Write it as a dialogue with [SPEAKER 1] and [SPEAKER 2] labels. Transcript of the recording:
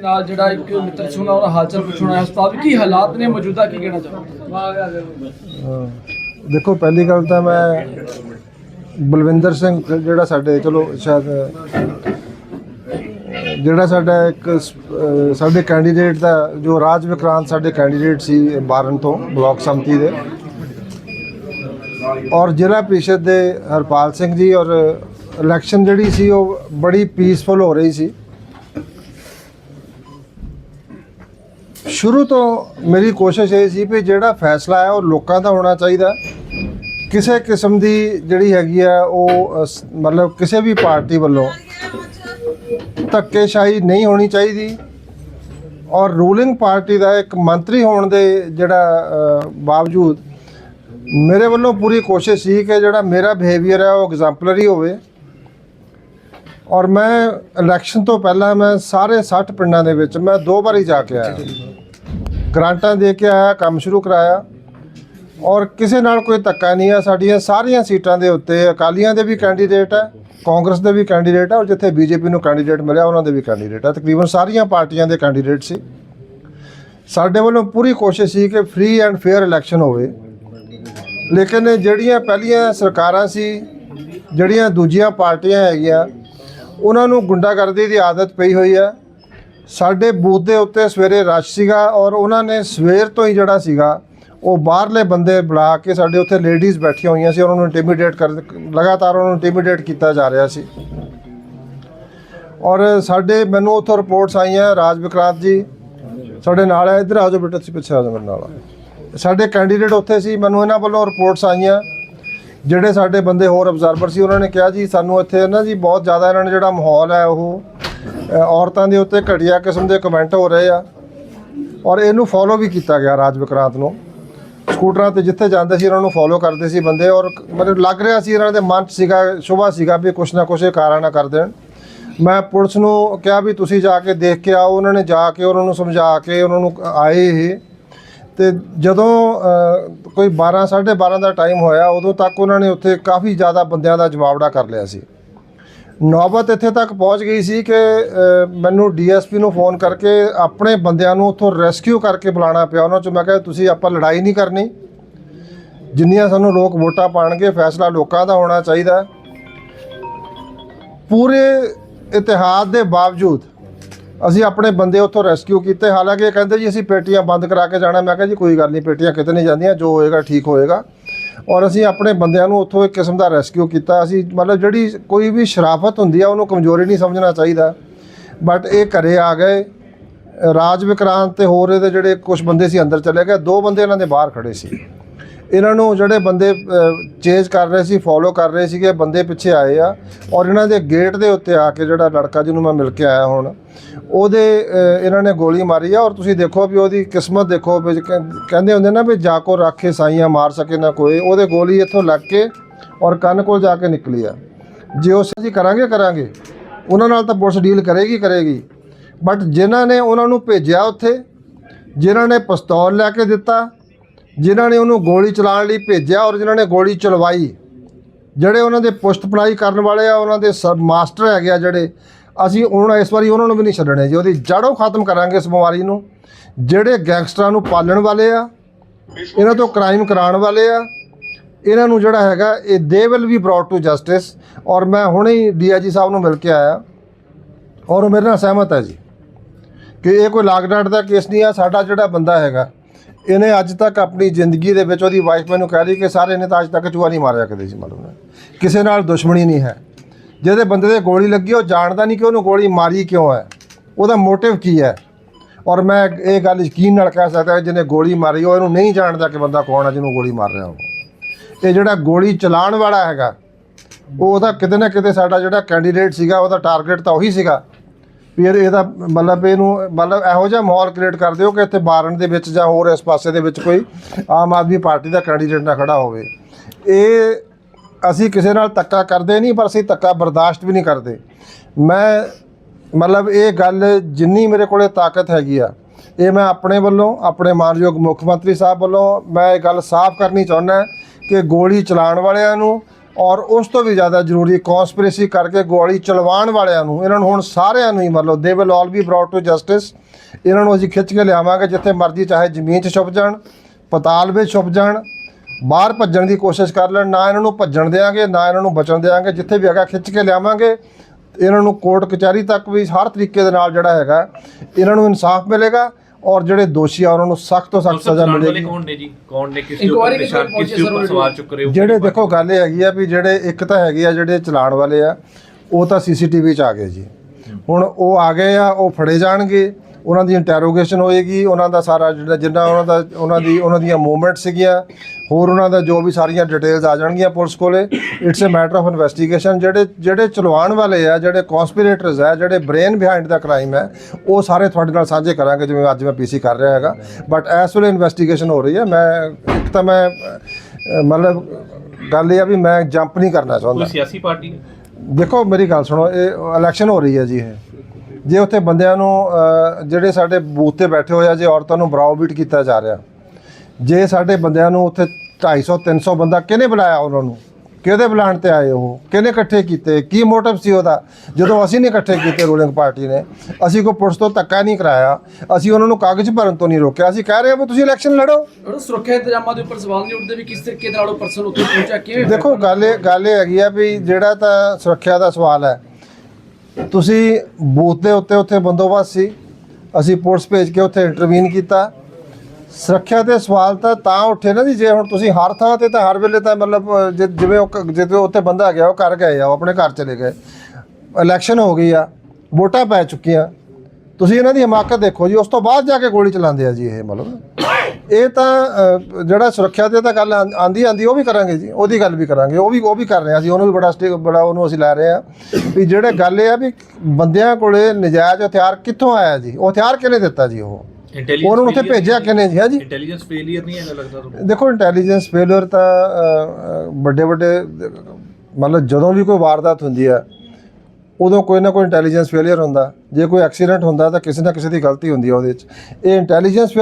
[SPEAKER 1] ਨਾਲ ਜਿਹੜਾ ਇੱਕ ਮਿੱਤਰ ਸੁਣਾ ਉਹਦਾ ਹਾਲਚਲ ਪੁੱਛਣਾ ਹੈ ਉਸਤਾਦ ਕੀ ਹਾਲਾਤ ਨੇ, ਮੌਜੂਦਾ ਕੀ ਕਹਿਣਾ ਚਾਹੁੰਦੇ
[SPEAKER 2] ਦੇਖੋ, ਪਹਿਲੀ ਗੱਲ ਤਾਂ ਮੈਂ ਬਲਵਿੰਦਰ ਸਿੰਘ ਜਿਹੜਾ ਸਾਡੇ, ਚਲੋ, ਸ਼ਾਇਦ, ਜਿਹੜਾ ਸਾਡਾ ਇੱਕ ਸਾਡੇ ਕੈਂਡੀਡੇਟ ਦਾ, ਜੋ ਰਾਜ ਵਿਕਰਾਂਤ ਸਾਡੇ ਕੈਂਡੀਡੇਟ ਸੀ ਬਾਰਨ ਤੋਂ, ਬਲਾਕ ਸੰਮਤੀ ਦੇ। ਔਰ ਜ਼ਿਲ੍ਹਾ ਪ੍ਰੀਸ਼ਦ ਦੇ ਹਰਪਾਲ ਸਿੰਘ ਜੀ ਔਰ ਇਲੈਕਸ਼ਨ ਜਿਹੜੀ ਸੀ, ਉਹ ਬੜੀ ਪੀਸਫੁਲ ਹੋ ਰਹੀ ਸੀ। ਸ਼ੁਰੂ ਤੋਂ ਮੇਰੀ ਕੋਸ਼ਿਸ਼ ਇਹ ਸੀ ਵੀ ਜਿਹੜਾ ਫੈਸਲਾ ਹੈ ਉਹ ਲੋਕਾਂ ਦਾ ਹੋਣਾ ਚਾਹੀਦਾ ਕਿਸੇ ਕਿਸਮ ਦੀ ਜਿਹੜੀ ਹੈਗੀ ਆ ਉਹ ਮਤਲਬ ਕਿਸੇ ਵੀ ਪਾਰਟੀ ਵੱਲੋਂ ਧੱਕੇਸ਼ਾਹੀ ਨਹੀਂ ਹੋਣੀ ਚਾਹੀਦੀ ਔਰ ਰੂਲਿੰਗ ਪਾਰਟੀ ਦਾ ਇੱਕ ਮੰਤਰੀ ਹੋਣ ਦੇ ਜਿਹੜਾ ਬਾਵਜੂਦ ਮੇਰੇ ਵੱਲੋਂ ਪੂਰੀ ਕੋਸ਼ਿਸ਼ ਸੀ ਕਿ ਜਿਹੜਾ ਮੇਰਾ ਬਿਹੇਵੀਅਰ ਹੈ ਉਹ ਐਗਜ਼ਾਮਪਲਰੀ ਹੋਵੇ ਔਰ ਮੈਂ ਇਲੈਕਸ਼ਨ ਤੋਂ ਪਹਿਲਾਂ ਮੈਂ ਸਾਰੇ 60 ਪਿੰਡਾਂ ਦੇ ਵਿੱਚ ਮੈਂ ਦੋ ਵਾਰੀ ਜਾ ਕੇ ਆਇਆ। ਗ੍ਰਾਂਟਾਂ ਦੇ ਕੇ ਆਇਆ, ਕੰਮ ਸ਼ੁਰੂ ਕਰਾਇਆ। ਔਰ ਕਿਸੇ ਨਾਲ ਕੋਈ ਧੱਕਾ ਨਹੀਂ ਆ, ਸਾਡੀਆਂ ਸਾਰੀਆਂ ਸੀਟਾਂ ਦੇ ਉੱਤੇ ਅਕਾਲੀਆਂ ਦੇ ਵੀ ਕੈਂਡੀਡੇਟ ਹੈ ਕਾਂਗਰਸ ਦੇ ਵੀ ਕੈਂਡੀਡੇਟ ਹੈ ਔਰ ਜਿੱਥੇ ਬੀਜੇਪੀ ਨੂੰ ਕੈਂਡੀਡੇਟ ਮਿਲਿਆ, ਉਹਨਾਂ ਦੇ ਵੀ ਕੈਂਡੀਡੇਟ ਹੈ ਤਕਰੀਬਨ ਸਾਰੀਆਂ ਪਾਰਟੀਆਂ ਦੇ ਕੈਂਡੀਡੇਟ ਸੀ। ਸਾਡੇ ਵੱਲੋਂ ਪੂਰੀ ਕੋਸ਼ਿਸ਼ ਸੀ ਕਿ ਫ੍ਰੀ ਐਂਡ ਫੇਅਰ ਇਲੈਕਸ਼ਨ ਹੋਵੇ। ਲੇਕਿਨ ਜਿਹੜੀਆਂ ਪਹਿਲੀਆਂ ਸਰਕਾਰਾਂ ਸੀ, ਜਿਹੜੀਆਂ ਦੂਜੀਆਂ ਪਾਰਟੀਆਂ ਹੈਗੀਆਂ, ਉਹਨਾਂ ਨੂੰ ਗੁੰਡਾਗਰਦੀ ਦੀ ਆਦਤ ਪਈ ਹੋਈ ਹੈ ਸਾਡੇ ਬੂਥ ਦੇ ਉੱਤੇ ਸਵੇਰੇ ਰਸ਼ ਸੀਗਾ ਔਰ ਉਹਨਾਂ ਨੇ ਸਵੇਰ ਤੋਂ ਹੀ ਜਿਹੜਾ ਸੀਗਾ, ਉਹ ਬਾਹਰਲੇ ਬੰਦੇ ਬੁਲਾ ਕੇ ਸਾਡੇ ਉੱਥੇ ਲੇਡੀਜ਼ ਬੈਠੀਆਂ ਹੋਈਆਂ ਸੀ ਉਹਨਾਂ ਨੂੰ ਇੰਟੀਮੀਡੇਟ ਕਰ ਲਗਾਤਾਰ ਉਹਨਾਂ ਨੂੰ ਇੰਟੀਮੀਡੇਟ ਕੀਤਾ ਜਾ ਰਿਹਾ ਸੀ। ਔਰ ਸਾਡੇ ਮੈਨੂੰ ਉੱਥੋਂ ਰਿਪੋਰਟਸ ਆਈਆਂ, ਰਾਜ ਵਿਕਰਾਂਤ ਜੀ, ਸਾਡੇ ਨਾਲ ਹੈ, ਇੱਧਰ ਆ ਜਾਓ ਬੇਟਾ, ਤੁਸੀਂ ਪਿੱਛੇ ਆ ਜਾਓ ਮੇਰੇ ਨਾਲ। ਸਾਡੇ ਕੈਂਡੀਡੇਟ ਉੱਥੇ ਸੀ, ਮੈਨੂੰ ਇਹਨਾਂ ਵੱਲੋਂ ਰਿਪੋਰਟਸ ਆਈਆਂ, ਜਿਹੜੇ ਸਾਡੇ ਬੰਦੇ ਹੋਰ ਅਬਜ਼ਰਵਰ ਸੀ, ਉਹਨਾਂ ਨੇ ਕਿਹਾ ਜੀ, ਸਾਨੂੰ ਇੱਥੇ ਨਾ ਜੀ ਬਹੁਤ ਜ਼ਿਆਦਾ ਇਹਨਾਂ ਨੇ ਜਿਹੜਾ ਮਾਹੌਲ ਹੈ ਉਹ ਔਰਤਾਂ ਦੇ ਉੱਤੇ ਘਟੀਆ ਕਿਸਮ ਦੇ ਕਮੈਂਟ ਹੋ ਰਹੇ ਆ ਔਰ ਇਹਨੂੰ ਫੋਲੋ ਵੀ ਕੀਤਾ ਗਿਆ ਰਾਜ ਵਿਕਰਾਂਤ ਨੂੰ। ਸਕੂਟਰਾਂ ਤੇ ਜਿੱਥੇ ਜਾਂਦੇ ਸੀ ਇਹਨਾਂ ਨੂੰ ਫੋਲੋ ਕਰਦੇ ਸੀ ਬੰਦੇ ਔਰ ਮਤਲਬ ਲੱਗ ਰਿਹਾ ਸੀ ਇਹਨਾਂ ਦੇ ਮਨ 'ਚ ਸੀਗਾ ਸ਼ੁਭਾ ਸੀਗਾ ਵੀ ਕੁਛ ਨਾ ਕੁਛ ਇਹ ਕਾਰਾਂ ਨਾ ਕਰ ਦੇਣ। ਮੈਂ ਪੁਲਿਸ ਨੂੰ ਕਿਹਾ ਵੀ ਤੁਸੀਂ ਜਾ ਕੇ ਦੇਖ ਕੇ ਆਓ ਉਹਨਾਂ ਨੇ ਜਾ ਕੇ ਉਹਨਾਂ ਨੂੰ ਸਮਝਾ ਕੇ ਉਹਨਾਂ ਨੂੰ ਆਏ ਇਹ। ਤੇ ਜਦੋਂ ਅ, ਕੋਈ 12 12:30 ਦਾ ਟਾਈਮ ਹੋਇਆ ਉਦੋਂ ਤੱਕ ਉਹਨਾਂ ਨੇ ਉੱਥੇ ਕਾਫੀ ਜ਼ਿਆਦਾ ਬੰਦਿਆਂ ਦਾ ਜਵਾਬੜਾ ਕਰ ਲਿਆ ਸੀ। ਨੌਬਤ ਇੱਥੇ ਤੱਕ ਪਹੁੰਚ ਗਈ ਸੀ ਕਿ ਅ, ਮੈਨੂੰ ਡੀਐਸਪੀ ਨੂੰ ਫੋਨ ਕਰਕੇ ਆਪਣੇ ਬੰਦਿਆਂ ਨੂੰ ਉੱਥੋਂ ਰੈਸਕਿਊ ਕਰਕੇ ਬੁਲਾਉਣਾ ਪਿਆ। ਉਹਨਾਂ ਚੋਂ ਮੈਂ ਕਿਹਾ ਤੁਸੀਂ ਆਪਾਂ ਲੜਾਈ ਨਹੀਂ ਕਰਨੀ। ਜਿੰਨੀਆਂ ਸਾਨੂੰ ਲੋਕ ਵੋਟਾਂ ਪਾਣਗੇ ਫੈਸਲਾ ਲੋਕਾਂ ਦਾ ਹੋਣਾ ਚਾਹੀਦਾ। ਪੂਰੇ ਇਤਿਹਾਸ ਦੇ ਬਾਵਜੂਦ ਅਸੀਂ ਆਪਣੇ ਬੰਦੇ ਉੱਥੋਂ ਰੈਸਕਿਊ ਕੀਤੇ। ਹਾਲਾਂਕਿ ਇਹ ਕਹਿੰਦੇ ਜੀ ਅਸੀਂ ਪੇਟੀਆਂ ਬੰਦ ਕਰਾ ਕੇ ਜਾਣਾ। ਮੈਂ ਕਿਹਾ ਜੀ ਕੋਈ ਗੱਲ ਨਹੀਂ ਪੇਟੀਆਂ ਕਿਤੇ ਨਹੀਂ ਜਾਂਦੀਆਂ। ਜੋ ਹੋਏਗਾ ਠੀਕ ਹੋਏਗਾ। ਔਰ ਅਸੀਂ ਆਪਣੇ ਬੰਦਿਆਂ ਨੂੰ ਉੱਥੋਂ ਇੱਕ ਕਿਸਮ ਦਾ ਰੈਸਕਿਊ ਕੀਤਾ। ਅਸੀਂ ਮਤਲਬ ਜਿਹੜੀ ਕੋਈ ਵੀ ਸ਼ਰਾਫਤ ਹੁੰਦੀ ਆ, ਉਹਨੂੰ ਕਮਜ਼ੋਰੀ ਨਹੀਂ ਸਮਝਣਾ ਚਾਹੀਦਾ। ਬਟ ਇਹ ਘਰੇ ਆ ਗਏ। ਰਾਜ ਵਿਕਰਾਂਤ ਤੇ ਹੋਰ ਇਹਦੇ ਜਿਹੜੇ ਕੁਝ ਬੰਦੇ ਸੀ, ਅੰਦਰ ਚਲੇ ਗਏ। ਦੋ ਬੰਦੇ ਇਹਨਾਂ ਦੇ ਬਾਹਰ ਖੜੇ ਸੀ। ਇਹਨਾਂ ਨੂੰ ਜਿਹੜੇ ਬੰਦੇ ਚੇਜ ਕਰ ਰਹੇ ਸੀ ਫੋਲੋ ਕਰ ਰਹੇ ਸੀਗੇ, ਬੰਦੇ ਪਿੱਛੇ ਆਏ ਆ ਔਰ ਇਹਨਾਂ ਦੇ ਗੇਟ ਦੇ ਉੱਤੇ ਆ ਕੇ ਜਿਹੜਾ ਲੜਕਾ ਜਿਹਨੂੰ ਮੈਂ ਮਿਲ ਕੇ ਆਇਆ ਹੁਣ, ਉਹਦੇ ਇਹਨਾਂ ਨੇ ਗੋਲੀ ਮਾਰੀ ਆ ਔਰ ਤੁਸੀਂ ਦੇਖੋ ਵੀ ਉਹਦੀ ਕਿਸਮਤ ਦੇਖੋ ਵੀ ਕਹਿ- ਕਹਿੰਦੇ ਹੁੰਦੇ ਨਾ ਵੀ ਜਾ ਕੋ ਰਾਖੇ ਸਾਈਆਂ ਮਾਰ ਸਕੇ ਨਾ ਕੋਈ, ਉਹਦੇ ਗੋਲੀ ਇੱਥੋਂ ਲੱਗ ਕੇ ਔਰ ਕੰਨ ਕੋਲ ਜਾ ਕੇ ਨਿਕਲੀ ਆ। ਜੇ ਉਸ ਜੀ ਕਰਾਂਗੇ ਕਰਾਂਗੇ। ਉਹਨਾਂ ਨਾਲ ਤਾਂ ਪੁਲਿਸ ਡੀਲ ਕਰੇਗੀ ਕਰੇਗੀ। ਬਟ ਜਿਨ੍ਹਾਂ ਨੇ ਉਹਨਾਂ ਨੂੰ ਭੇਜਿਆ ਉੱਥੇ, ਜਿਨ੍ਹਾਂ ਨੇ ਪਿਸਤੌਲ ਲੈ ਕੇ ਦਿੱਤਾ ਜਿਨ੍ਹਾਂ ਨੇ ਉਹਨੂੰ ਗੋਲੀ ਚਲਾਉਣ ਲਈ ਭੇਜਿਆ ਔਰ ਜਿਨ੍ਹਾਂ ਨੇ ਗੋਲੀ ਚਲਵਾਈ, ਜਿਹੜੇ ਉਹਨਾਂ ਦੇ ਪੁਸ਼ਤ ਪੜਾਈ ਕਰਨ ਵਾਲੇ ਆ, ਉਹਨਾਂ ਦੇ ਸਬ ਮਾਸਟਰ ਹੈਗੇ ਆ ਜਿਹੜੇ, ਅਸੀਂ ਉਹਨਾਂ ਇਸ ਵਾਰੀ ਉਹਨਾਂ ਨੂੰ ਵੀ ਨਹੀਂ ਛੱਡਣੇ ਜੀ, ਉਹਦੀ ਜੜੋਂ ਖਤਮ ਕਰਾਂਗੇ ਇਸ ਬਿਮਾਰੀ ਨੂੰ। ਜਿਹੜੇ ਗੈਂਗਸਟਰਾਂ ਨੂੰ ਪਾਲਣ ਵਾਲੇ ਆ, ਇਹਨਾਂ ਤੋਂ ਕ੍ਰਾਈਮ ਕਰਾਉਣ ਵਾਲੇ ਆ, ਇਹਨਾਂ ਨੂੰ ਜਿਹੜਾ ਹੈਗਾ, ਇਹ they will be brought to justice ਔਰ ਮੈਂ ਹੁਣੇ ਹੀ ਡੀਆਈਜੀ ਸਾਹਿਬ ਨੂੰ ਮਿਲ ਕੇ ਆਇਆ ਔਰ ਉਹ ਮੇਰੇ ਨਾਲ ਸਹਿਮਤ ਹੈ ਜੀ ਕਿ ਇਹ ਕੋਈ ਲਾਕਡਾਊਨ ਦਾ ਕੇਸ ਨਹੀਂ ਆ, ਸਾਡਾ ਜਿਹੜਾ ਬੰਦਾ ਹੈਗਾ ਇਹਨੇ ਅੱਜ ਤੱਕ ਆਪਣੀ ਜ਼ਿੰਦਗੀ ਦੇ ਵਿੱਚ ਉਹਦੀ ਵਾਈਫ ਮੈਨੂੰ ਕਹਿ ਰਹੀ ਕਿ ਸਾਰੇ ਨੇ ਤਾਂ ਅੱਜ ਤੱਕ ਚੂਹਾ ਨਹੀਂ ਮਾਰਿਆ ਕਦੇ ਸੀ ਮਾਲੂਮ ਹੈ। ਕਿਸੇ ਨਾਲ ਦੁਸ਼ਮਣੀ ਨਹੀਂ ਹੈ। ਜਿਹਦੇ ਬੰਦੇ ਦੇ ਗੋਲੀ ਲੱਗੀ, ਉਹ ਜਾਣਦਾ ਨਹੀਂ ਕਿ ਉਹਨੂੰ ਗੋਲੀ ਮਾਰੀ ਕਿਉਂ ਹੈ। ਉਹਦਾ ਮੋਟਿਵ ਕੀ ਹੈ? ਔਰ ਮੈਂ ਇਹ ਗੱਲ ਯਕੀਨ ਨਾਲ ਕਹਿ ਸਕਦਾ ਜਿਹਨੇ ਗੋਲੀ ਮਾਰੀ, ਉਹ ਇਹਨੂੰ ਨਹੀਂ ਜਾਣਦਾ ਕਿ ਬੰਦਾ ਕੌਣ ਹੈ ਜਿਹਨੂੰ ਗੋਲੀ ਮਾਰ ਰਿਹਾ ਉਹ। ਇਹ ਜਿਹੜਾ ਗੋਲੀ ਚਲਾਉਣ ਵਾਲਾ ਹੈਗਾ, ਉਹ ਉਹਦਾ ਕਿਤੇ ਨਾ ਕਿਤੇ ਸਾਡਾ ਜਿਹੜਾ ਕੈਂਡੀਡੇਟ ਸੀਗਾ, ਉਹਦਾ ਟਾਰਗੇਟ ਤਾਂ ਉਹੀ ਸੀਗਾ। ਫਿਰ ਇਹਦਾ ਮਤਲਬ ਇਹਨੂੰ ਮਤਲਬ ਇਹੋ ਜਿਹਾ ਮਾਹੌਲ ਕ੍ਰੀਏਟ ਕਰ ਦਿਓ ਕਿ ਇੱਥੇ ਬਾਰਨ ਦੇ ਵਿੱਚ ਜਾਂ ਹੋਰ ਇਸ ਪਾਸੇ ਦੇ ਵਿੱਚ ਕੋਈ ਆਮ ਆਦਮੀ ਪਾਰਟੀ ਦਾ ਕੈਂਡੀਡੇਟ ਨਾ ਖੜਾ ਹੋਵੇ। ਇਹ ਅਸੀਂ ਕਿਸੇ ਨਾਲ ਧੱਕਾ ਕਰਦੇ ਨਹੀਂ, ਪਰ ਅਸੀਂ ਧੱਕਾ ਬਰਦਾਸ਼ਤ ਵੀ ਨਹੀਂ ਕਰਦੇ। ਮੈਂ ਮਤਲਬ ਇਹ ਗੱਲ ਜਿੰਨੀ ਮੇਰੇ ਕੋਲੇ ਤਾਕਤ ਹੈਗੀ ਆ, ਇਹ ਮੈਂ ਆਪਣੇ ਵੱਲੋਂ, ਆਪਣੇ ਮਾਨਯੋਗ ਮੁੱਖ ਮੰਤਰੀ ਸਾਹਿਬ ਵੱਲੋਂ ਮੈਂ ਇਹ ਗੱਲ ਸਾਫ਼ ਕਰਨੀ ਚਾਹੁੰਦਾ ਕਿ ਗੋਲੀ ਚਲਾਉਣ ਵਾਲਿਆਂ ਨੂੰ ਔਰ ਉਸ ਤੋਂ ਵੀ ਜ਼ਿਆਦਾ ਜ਼ਰੂਰੀ ਕਨਸਪੀਰੇਸੀ ਕਰਕੇ ਗੋਲੀ ਚਲਵਾਉਣ ਵਾਲਿਆਂ ਨੂੰ, ਇਹਨਾਂ ਨੂੰ ਹੁਣ ਸਾਰਿਆਂ ਨੂੰ ਹੀ ਮਤਲਬ they will all be brought to justice ਇਹਨਾਂ ਨੂੰ ਅਸੀਂ ਖਿੱਚ ਕੇ ਲਿਆਵਾਂਗੇ ਜਿੱਥੇ ਮਰਜ਼ੀ, ਚਾਹੇ ਜ਼ਮੀਨ 'ਚ ਛੁਪ ਜਾਣ, ਪਤਾਲ ਵਿੱਚ ਛੁਪ ਜਾਣ, ਬਾਹਰ ਭੱਜਣ ਦੀ ਕੋਸ਼ਿਸ਼ ਕਰ ਲੈਣ, ਨਾ ਇਹਨਾਂ ਨੂੰ ਭੱਜਣ ਦੇਵਾਂਗੇ ਨਾ ਇਹਨਾਂ ਨੂੰ ਬਚਣ ਦੇਵਾਂਗੇ ਜਿੱਥੇ ਵੀ ਹੈਗਾ ਖਿੱਚ ਕੇ ਲਿਆਵਾਂਗੇ। ਇਹਨਾਂ ਨੂੰ ਕੋਰਟ ਕਚਹਿਰੀ ਤੱਕ ਵੀ ਹਰ ਤਰੀਕੇ ਦੇ ਨਾਲ ਜਿਹੜਾ ਹੈਗਾ, ਇਹਨਾਂ ਨੂੰ ਇਨਸਾਫ ਮਿਲੇਗਾ। ਔਰ ਜਿਹੜੇ ਦੋਸ਼ੀ ਆ ਉਹਨਾਂ ਨੂੰ ਸਖਤ ਤੋਂ ਸਖਤ ਸਜ਼ਾ ਮਿਲੇਗੀ।
[SPEAKER 3] ਕੌਣ ਨੇ ਜੀ? ਕੌਣ ਨੇ ਕਿਸ ਦੇ ਉੱਪਰ
[SPEAKER 1] ਕਿਸ
[SPEAKER 3] ਨਿਸ਼ਾਨ
[SPEAKER 1] ਤਰ੍ਹਾਂ
[SPEAKER 3] ਕਿਸ ਦੇ ਉੱਪਰ ਸਵਾਲ ਚੁੱਕ ਰਹੇ ਹੋ?
[SPEAKER 2] ਜਿਹੜੇ ਦੇਖੋ ਗੱਲ ਇਹ ਹੈਗੀ ਆ ਵੀ ਜਿਹੜੇ ਇੱਕ ਤਾਂ ਹੈਗੇ ਆ ਜਿਹੜੇ ਚਲਾਣ ਵਾਲੇ ਆ ਉਹ ਤਾਂ ਸੀਸੀਟੀਵੀ 'ਚ ਆ ਗਏ ਜੀ। ਹੁਣ ਉਹ ਆ ਗਏ ਆ ਉਹ ਫੜੇ ਜਾਣਗੇ। ਉਹਨਾਂ ਦੀ ਇੰਟਰੋਗੇਸ਼ਨ ਹੋਏਗੀ ਉਹਨਾਂ ਦਾ ਸਾਰਾ ਜਿਹੜਾ ਜਿੰਨਾ ਉਹਨਾਂ ਦਾ ਉਹਨਾਂ ਦੀ ਉਹਨਾਂ ਦੀਆਂ ਮੂਵਮੈਂਟ ਸੀਗੀਆਂ ਹੋਰ ਉਹਨਾਂ ਦਾ ਜੋ ਵੀ ਸਾਰੀਆਂ ਡਿਟੇਲਸ ਆ ਜਾਣਗੀਆਂ ਪੁਲਿਸ ਕੋਲੇ it's a matter of investigation ਜਿਹੜੇ ਜਿਹੜੇ ਚਲਵਾਉਣ ਵਾਲੇ ਆ ਜਿਹੜੇ ਕਨਸਪੀਰੇਟਰਸ ਆ ਜਿਹੜੇ ਬ੍ਰੇਨ ਬਿਹਾਈਂਡ ਦਾ ਕ੍ਰਾਈਮ ਹੈ ਉਹ ਸਾਰੇ ਤੁਹਾਡੇ ਨਾਲ ਸਾਂਝੇ ਕਰਾਂਗੇ ਜਿਵੇਂ ਅੱਜ ਮੈਂ ਪੀਸੀ ਕਰ ਰਿਹਾ ਹੈਗਾ। ਬਟ ਇਸ ਵੇਲੇ ਇਨਵੈਸਟੀਗੇਸ਼ਨ ਹੋ ਰਹੀ ਹੈ ਮੈਂ ਇੱਕ ਤਾਂ ਮੈਂ ਮਤਲਬ ਗੱਲ ਇਹ ਆ ਵੀ ਮੈਂ ਜੰਪ ਨਹੀਂ ਕਰਨਾ
[SPEAKER 3] ਕੋਈ
[SPEAKER 2] ਚਾਹੁੰਦਾ
[SPEAKER 3] ਸਿਆਸੀ ਪਾਰਟੀ
[SPEAKER 2] ਦੇਖੋ ਮੇਰੀ ਗੱਲ ਸੁਣੋ ਇਹ ਇਲੈਕਸ਼ਨ ਹੋ ਰਹੀ ਹੈ ਜੀ ਇਹ। ਜੇ ਉੱਥੇ ਬੰਦਿਆਂ ਨੂੰ ਜਿਹੜੇ ਸਾਡੇ ਬੂਥ ਤੇ ਬੈਠੇ ਹੋਏ ਆ ਜੇ ਔਰਤਾਂ ਨੂੰ ਬਰਾਊਬੀਟ ਕੀਤਾ ਜਾ ਰਿਹਾ ਜੇ ਸਾਡੇ ਬੰਦਿਆਂ ਨੂੰ ਉੱਥੇ 250 300 ਬੰਦਾ ਕਿਹਨੇ ਬੁਲਾਇਆ ਉਹਨਾਂ ਨੂੰ? ਕਿਹਦੇ ਬੁਲਾਉਣ ਤੇ ਆਏ ਉਹ? ਕਿਹਨੇ ਇਕੱਠੇ ਕੀਤੇ? ਕੀ ਮੋਟਿਵ ਸੀ ਉਹਦਾ? ਜਦੋਂ ਅਸੀਂ ਨਹੀਂ ਇਕੱਠੇ ਕੀਤੇ ਰੂਲਿੰਗ ਪਾਰਟੀ ਨੇ ਅਸੀਂ ਕੋਈ ਪੁਲਿਸ ਤੋਂ ਧੱਕਾ ਨਹੀਂ ਕਰਾਇਆ ਅਸੀਂ ਉਹਨਾਂ ਨੂੰ ਕਾਗਜ਼ ਭਰਨ ਤੋਂ ਨਹੀਂ ਰੋਕਿਆ। ਅਸੀਂ ਕਹਿ ਰਹੇ ਹਾਂ ਵੀ ਤੁਸੀਂ ਇਲੈਕਸ਼ਨ ਲੜੋ।
[SPEAKER 1] ਸੁਰੱਖਿਆ ਇੰਤਜ਼ਾਮਾਂ ਦੇ ਉੱਪਰ ਸਵਾਲ ਨਹੀਂ ਉੱਠਦੇ ਵੀ ਕਿਸ ਤਰੀਕੇ ਨਾਲ ਉਹ ਪਰਸਨ ਉੱਥੇ ਪਹੁੰਚਿਆ ਕਿਵੇਂ
[SPEAKER 2] ਦੇਖੋ ਗੱਲ ਇਹ ਗੱਲ ਇਹ ਹੈਗੀ ਆ ਵੀ ਜਿਹੜਾ ਤਾਂ ਸੁਰੱਖਿਆ ਦਾ ਸਵਾਲ ਹੈ ਤੁਸੀਂ ਬੂਥ ਦੇ ਉੱਤੇ ਉੱਥੇ ਬੰਦੋਬਸਤ ਸੀ। ਅਸੀਂ ਪੁਲਿਸ ਭੇਜ ਕੇ ਉੱਥੇ ਇੰਟਰਵੀਨ ਕੀਤਾ। ਸੁਰੱਖਿਆ ਦੇ ਸਵਾਲ ਤਾਂ ਤਾਂ ਉੱਠੇ ਨਾ ਜੀ, ਜੇ ਹੁਣ ਤੁਸੀਂ ਹਰ ਥਾਂ ਤੇ ਤਾਂ ਹਰ ਵੇਲੇ ਤਾਂ ਮਤਲਬ, ਜਿ- ਜਿਵੇਂ ਉਹ ਕ- ਜਿੱਥੇ ਉੱਥੇ ਬੰਦਾ ਗਿਆ ਉਹ ਘਰ ਗਏ ਆ, ਉਹ ਆਪਣੇ ਘਰ ਚਲੇ ਗਏ। ਇਲੈਕਸ਼ਨ ਹੋ ਗਈ ਆ, ਵੋਟਾਂ ਪੈ ਚੁੱਕੀਆਂ। ਤੁਸੀਂ ਇਹਨਾਂ ਦੀ ਹਮਾਕਤ ਦੇਖੋ ਜੀ, ਉਸ ਤੋਂ ਬਾਅਦ ਜਾ ਕੇ ਗੋਲੀ ਚਲਾਉਂਦੇ ਆ ਜੀ ਇਹ ਮਤਲਬ। ਇਹ ਤਾਂ ਅ, ਜਿਹੜਾ ਸੁਰੱਖਿਆ ਦੇ ਤਾਂ ਗੱਲ ਆਂ- ਆਂਦੀ ਆਂਦੀ ਉਹ ਵੀ ਕਰਾਂਗੇ ਜੀ ਉਹਦੀ ਗੱਲ ਵੀ ਕਰਾਂਗੇ ਉਹ ਵੀ ਉਹ ਵੀ ਕਰ ਰਹੇ ਹਾਂ ਅਸੀਂ ਉਹਨੂੰ ਵੀ ਬੜਾ ਸਟੇ ਬੜਾ ਉਹਨੂੰ ਅਸੀਂ ਲੈ ਰਹੇ ਆ ਵੀ ਜਿਹੜੇ ਗੱਲ ਇਹ ਆ ਵੀ ਬੰਦਿਆਂ ਕੋਲੇ ਨਜਾਇਜ਼ ਹਥਿਆਰ ਕਿੱਥੋਂ ਆਇਆ ਜੀ ਉਹ ਹਥਿਆਰ ਕਿਹਨੇ ਦਿੱਤਾ ਜੀ ਉਹ?
[SPEAKER 3] ਇੰਟੈਲੀਜੈਂਸ
[SPEAKER 2] ਉਹਨੂੰ ਉੱਥੇ ਭੇਜਿਆ ਕਿਹਨੇ ਜੀ ਹੈ ਜੀ?
[SPEAKER 3] ਇੰਟੈਲੀਜੈਂਸ ਫੇਲਿਅਰ ਨਹੀਂ ਹੈਗਾ ਲੱਗਦਾ ਤੁਹਾਨੂੰ।
[SPEAKER 2] ਦੇਖੋ ਇੰਟੈਲੀਜੈਂਸ ਫੇਲਿਅਰ ਤਾਂ ਵੱਡੇ ਵੱਡੇ ਮਤਲਬ ਜਦੋਂ ਵੀ ਕੋਈ ਵਾਰਦਾਤ ਹੁੰਦੀ ਹੈ ਉਦੋਂ ਕੋਈ ਨਾ ਕੋਈ ਇੰਟੈਲੀਜੈਂਸ ਫੇਲਿਅਰ ਹੁੰਦਾ ਜੇ ਕੋਈ ਐਕਸੀਡੈਂਟ ਹੁੰਦਾ ਤਾਂ ਕਿਸੇ ਨਾ ਕਿਸੇ ਦੀ ਗਲਤੀ ਹੁੰਦੀ ਹੈ ਉਹਦੇ ਵਿੱਚ ਇਹ ਇੰਟੈਲੀਜੈਂਸ